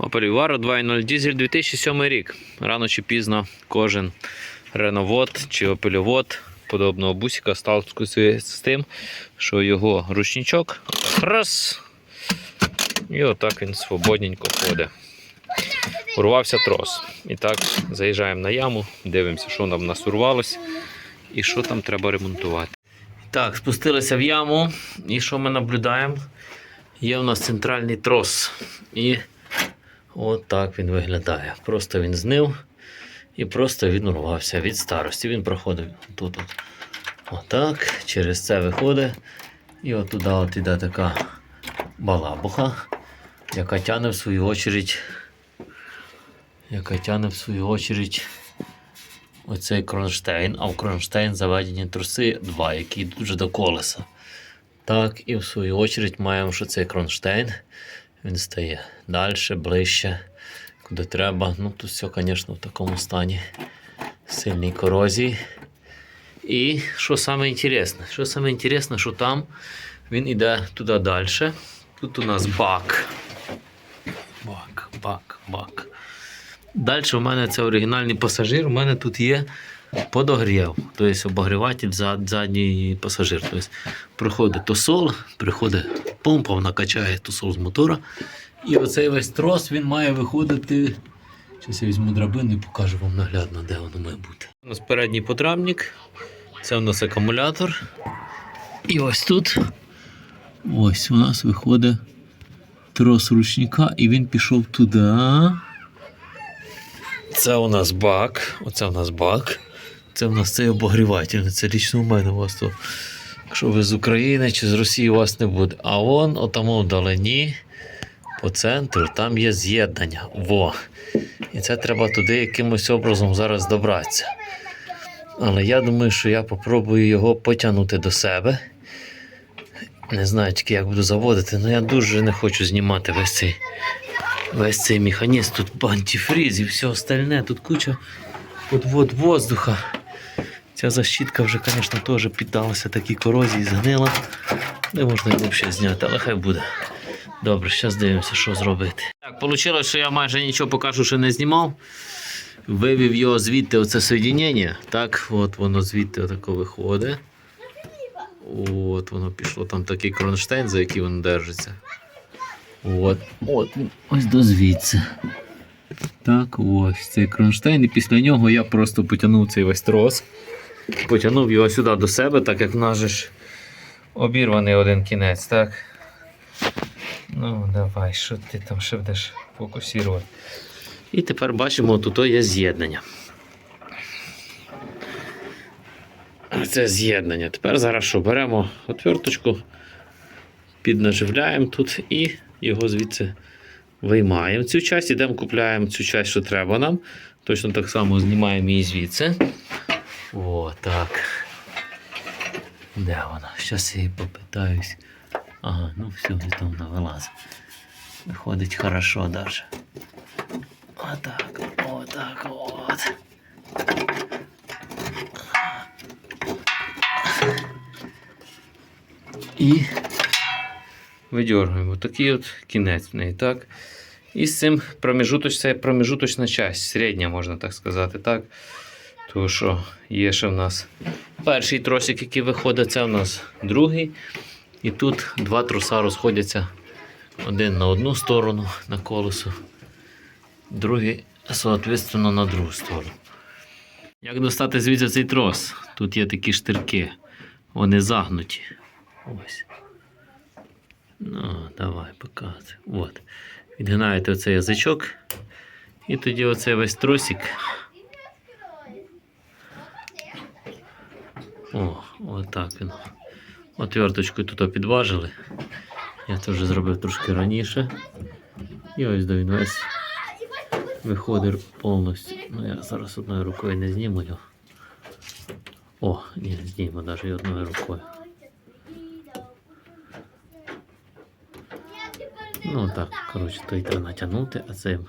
Opel Vivaro 2.0 дізель 2007 рік. Рано чи пізно кожен реновод чи опельовод подобного бусика сталкується з тим, що його ручничок раз. І отак він свободненько ходить. Урвався трос. І так, заїжджаємо на яму, дивимося, що нам в нас урвалось і що там треба ремонтувати. Так, спустилися в яму, і що ми наблюдаємо? Є у нас центральний трос. І от так він виглядає. Просто він знив і просто він урвався від старості. Він проходив тут. От. Отак, через це виходить. І от туди от іде така балабуха, яка тягне в свою очередь, яка тягне в свою очередь оцей кронштейн, а в кронштейн заведені труси два, які йдуть до колеса. Так, і в свою очередь маємо, що цей кронштейн він стає далі, ближче, куди треба. Ну, тут все, звісно, в такому стані сильній корозії. І що саме інтересне? Що саме інтересне, що там він іде туди далі. Тут у нас бак. Бак, бак, бак. Далі в мене це оригінальний пасажир. У мене тут є подогрів, тобто обогріватель задній пасажир. Тобто приходить тосол, приходить помпа, вона качає тосол з мотора. І оцей весь трос він має виходити. Зараз я візьму драбину і покажу вам наглядно, де воно має бути. У нас передній потрамник, це у нас акумулятор. І ось тут ось у нас виходить трос ручника, і він пішов туди. Це у нас бак. Оце у нас бак. Це у нас цей обогріватель. Це лічно у мене у вас то. Якщо ви з України чи з Росії у вас не буде. А вон отамо вдалині, по центру, там є з'єднання. Во. І це треба туди якимось образом зараз добратися. Але я думаю, що я попробую його потягнути до себе. Не знаю тільки, як буду заводити, але я дуже не хочу знімати весь цей весь цей механізм. Тут антифриз і все остальне. Тут куча подвод воздуха. Ця защитка вже, звісно, теж піддалася такій корозії, згнила. Не можна її взагалі зняти, але хай буде. Добре, зараз дивимося, що зробити. Так, вийшло, що я майже нічого покажу, що не знімав. Вивів його звідти оце соєдінення. Так, от воно звідти отако виходить. От воно пішло там такий кронштейн, за який воно держиться. От, от, ось до звідси. Так, ось цей кронштейн. І після нього я просто потягнув цей весь трос. Потягнув його сюди до себе, так як в нас же ж обірваний один кінець, так? Ну, давай, що ти там ще будеш фокусувати. І тепер бачимо, тут є з'єднання. Це з'єднання. Тепер зараз що? Беремо отверточку, піднаживляємо тут і його звідси виймаємо. Цю часть ідемо, купляємо цю часть, що треба нам. Точно так само знімаємо її звідси. О, так. Де вона? Щас я її попитаюсь. Ага, ну все, там вилазить. Виходить хорошо даже. Отак, отак, от. І видергуємо. Такий от кінець в неї, так? І з цим промежуточ, це промежуточна часть, середня, можна так сказати, так? Тому що є ще в нас перший тросик, який виходить, це в нас другий. І тут два труса розходяться один на одну сторону на колесо, другий, соответственно, на другу сторону. Як достати звідси цей трос? Тут є такі штирки, вони загнуті. Ось. Ну, давай, показуй. От. Відгинаєте оцей язичок, і тоді оцей весь тросик. О, отак він. Отверточкою тут підважили. Я це вже зробив трошки раніше. І ось до він весь виходить повністю. Ну я зараз одною рукою не зніму його. О, ні, зніму навіть одною рукою. Ну так, коротше, той треба натягнути, а цим,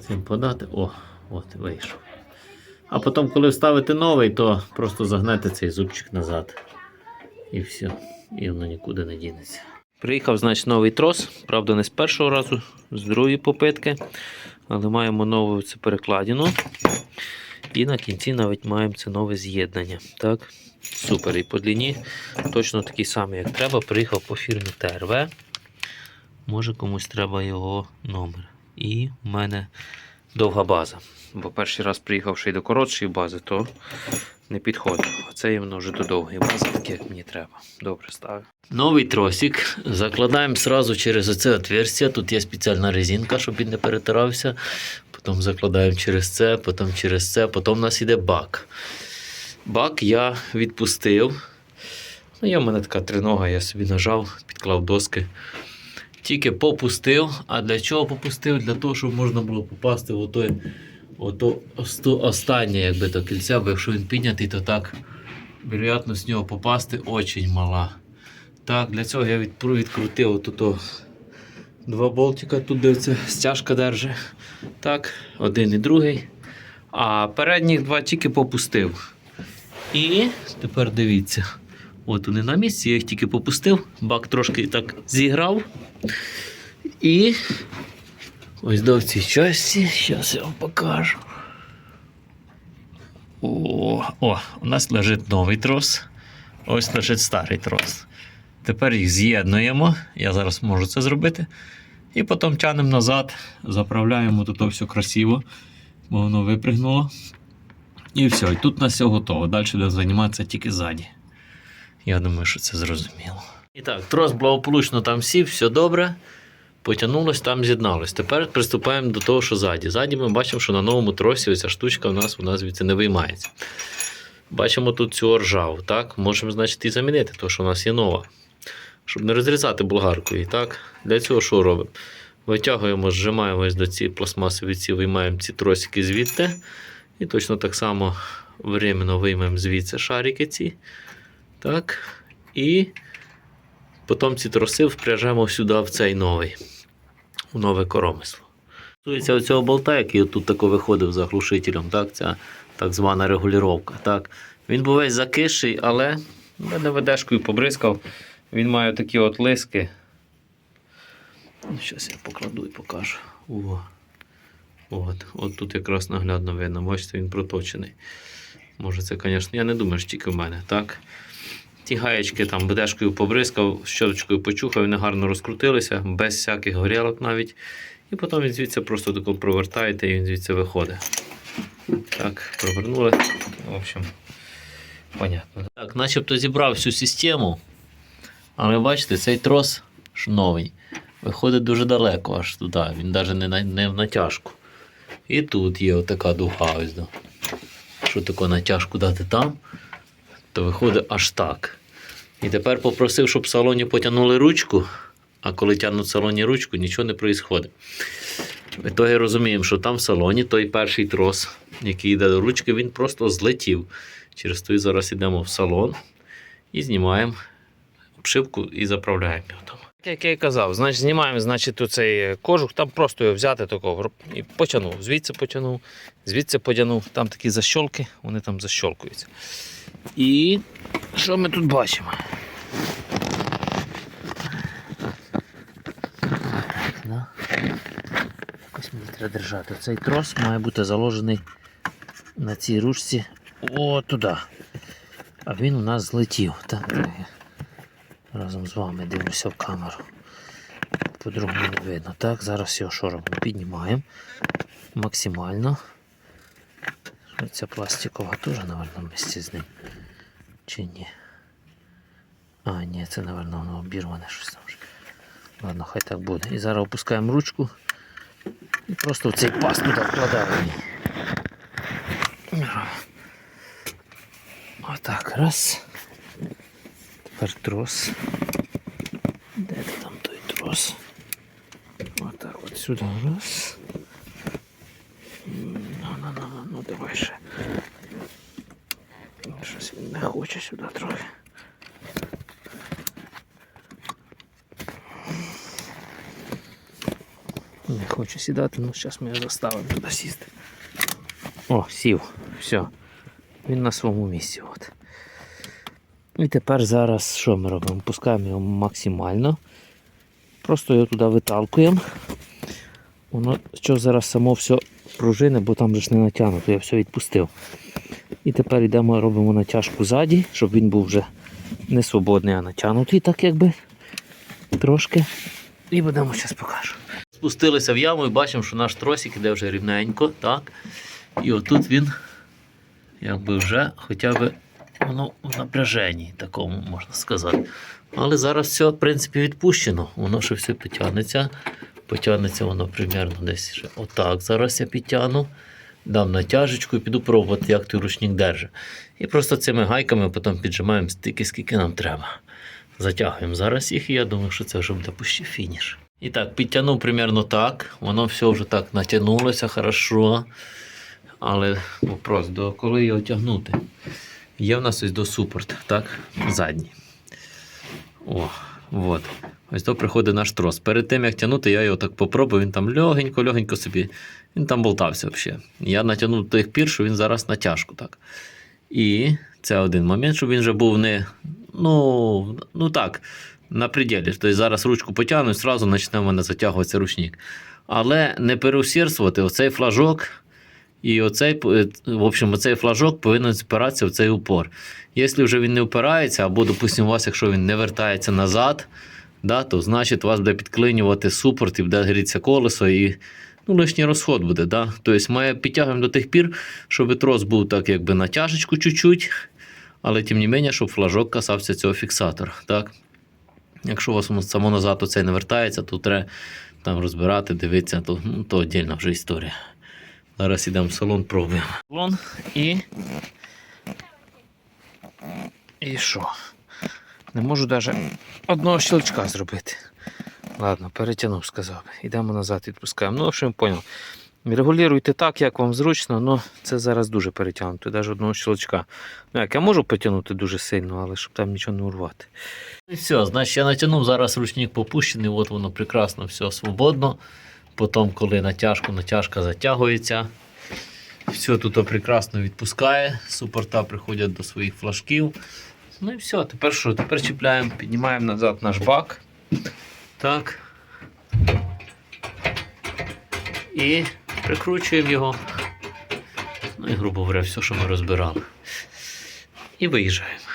цим подати. О, от вийшов. А потім, коли вставите новий, то просто загнете цей зубчик назад. І все. І воно нікуди не дінеться. Приїхав, значить, новий трос. Правда, не з першого разу, з другої попитки. Але маємо нову цю перекладину. І на кінці навіть маємо це нове з'єднання. Так, супер. І по длині точно такий самий, як треба. Приїхав по фірмі ТРВ. Може комусь треба його номер. І в мене довга база. Бо перший раз приїхав ще й до коротшої бази, то не підходив. Це іменно вже до довгої бази, так як мені треба. Добре ставлю. Новий тросик. Закладаємо сразу через оце отверстие. Тут є спеціальна резинка, щоб він не перетирався. Потім закладаємо через це, потім через це, потім у нас йде бак. Бак я відпустив. Ну, є в мене така тринога, я собі нажав, підклав доски. Тільки попустив. А для чого попустив? Для того, щоб можна було попасти в ото, останнє, якби то кільця, бо якщо він піднятий, то так вероятність з нього попасти очень мала. Так, для цього я відкрутив отут два болтика, тут де ця стяжка держить. Так, один і другий. А передніх два тільки попустив. І тепер дивіться. От вони на місці, я їх тільки попустив, бак трошки так зіграв. І ось до в цій часті, зараз я вам покажу. О, о, у нас лежить новий трос. Ось лежить старий трос. Тепер їх з'єднуємо. Я зараз можу це зробити. І потім тянемо назад, заправляємо тут все красиво, бо воно випригнуло. І все, і тут у нас все готово. Далі будемо займатися тільки ззаді. Я думаю, що це зрозуміло. І так, трос благополучно там сів, все добре. Потягнулось, там з'єдналось. Тепер приступаємо до того, що ззаді. Ззаді ми бачимо, що на новому тросі оця штучка у нас вона звідси не виймається. Бачимо тут цю ржаву, так? Можемо, значить, і замінити, тому що у нас є нова. Щоб не розрізати болгаркою. Так? Для цього що робимо? Витягуємо, зжимаємось до цієї пластмасові ці, виймаємо ці тросики звідти. І точно так само временно виймемо звідси шарики ці. Так. І потім ці троси впряжемо сюди в цей новий, у нове коромисло. Стосується оцього болта, який тут тако виходив за глушителем, так, ця так звана регулювання. Так. Він був весь закисший, але мене ведешкою побризкав. Він має такі от лиски. Зараз я покладу і покажу. О. От, от тут якраз наглядно видно, бачите, він проточений. Може, це, звісно, я не думаю, що тільки в мене, так? Ті гаєчки там бедешкою побризкав, щоточкою почухав, вони гарно розкрутилися, без всяких горілок навіть. І потім він звідси просто тако провертаєте і він звідси виходить. Так, провернули. В общем, понятно. Так, начебто зібрав всю систему. Але бачите, цей трос новий. Виходить дуже далеко аж туди. Він навіть не, на- не в натяжку. І тут є отака дуга. Ось. Що таке натяжку дати там, то виходить аж так. І тепер попросив, щоб в салоні потягнули ручку, а коли тягнуть в салоні ручку, нічого не відбувається. В розуміємо, що там в салоні той перший трос, який йде до ручки, він просто злетів. Через той зараз йдемо в салон і знімаємо обшивку і заправляємо його там. Як я і казав, значить, знімаємо значить, цей кожух, там просто його взяти такого і потягнув. Звідси потягнув, звідси потягнув. Там такі защолки, вони там защолкуються. І що ми тут бачимо? Да? Якось мені треба держати. Цей трос має бути заложений на цій ручці о туди. А він у нас злетів. Разом з вами дивлюся в камеру. По-другому не видно. Так, зараз його що робимо? Піднімаємо максимально. Ця пластикова теж, мабуть, в місці з ним. Чи ні? А, ні, це, мабуть, воно обірване щось там. вже. Ладно, хай так буде. І зараз опускаємо ручку і просто в цей паз туди вкладаємо. її. Отак, раз. Тепер трос. Де ти там той трос? Отак от сюди раз. Давай ще. Щось він не хоче сюди трохи. Не хоче сідати, ну зараз ми його заставимо туди сісти. О, сів. Все. Він на своєму місці. От. І тепер зараз що ми робимо? Пускаємо його максимально. Просто його туди виталкуємо. Воно що зараз само все пружине, бо там же ж не натягнуто, я все відпустив. І тепер йдемо, робимо натяжку ззаді, щоб він був вже не свободний, а натягнутий, так якби трошки. І будемо зараз покажу. Спустилися в яму і бачимо, що наш тросик іде вже рівненько, так? І отут він якби вже хоча б воно в напряженні, такому можна сказати. Але зараз все, в принципі, відпущено. Воно ще все потягнеться. Потягнеться воно примерно десь ще отак. Зараз я підтягну, дам натяжечку і піду пробувати, як той ручник держить. І просто цими гайками потім піджимаємо стільки, скільки нам треба. Затягуємо зараз їх, і я думаю, що це вже буде почти фініш. І так, підтягнув примерно так. Воно все вже так натягнулося хорошо. Але вопрос, до коли його тягнути? Є в нас ось до супорт, так? Задній. О, от. Ось то приходить наш трос. Перед тим, як тягнути, я його так попробую, він там легенько-легенько собі. Він там болтався взагалі. Я натягнув до тих пір, що він зараз натяжку. так. І це один момент, щоб він вже був не. Ну, ну так, на пределі. Тобто зараз ручку потягну і одразу почне в мене затягуватися ручник. Але не переусердствувати оцей флажок. І оцей, е, в общем, оцей флажок повинен спиратися в цей упор. Якщо вже він не впирається, або, допустимо, у вас, якщо він не вертається назад, да, то значить у вас буде підклинювати супорт і буде грітися колесо, і ну, лишній розход буде. Да? Тобто ми підтягуємо до тих пір, щоб трос був так, якби натяжечку чуть-чуть, але тим не менше, щоб флажок касався цього фіксатора. Так? Якщо у вас само назад оцей не вертається, то треба там розбирати, дивитися, то, ну, то віддільна вже історія. Зараз йдемо в салон, пробуємо. Салон і. І що? Не можу навіть одного щелчка зробити. Ладно, перетягнув, сказав. Йдемо назад, відпускаємо. Ну, в общем, поняв. Регулюйте так, як вам зручно, але це зараз дуже перетягнуто, навіть одного щелчка. Ну, як я можу потягнути дуже сильно, але щоб там нічого не урвати. І все, значить, я натягнув, зараз ручник попущений, от воно прекрасно, все свободно. Потім, коли натяжку, натяжка затягується. Все тут прекрасно відпускає. Супорта приходять до своїх флажків. Ну і все, тепер що? Тепер чіпляємо, піднімаємо назад наш бак. Так. І прикручуємо його. Ну і, грубо говоря, все, що ми розбирали. І виїжджаємо.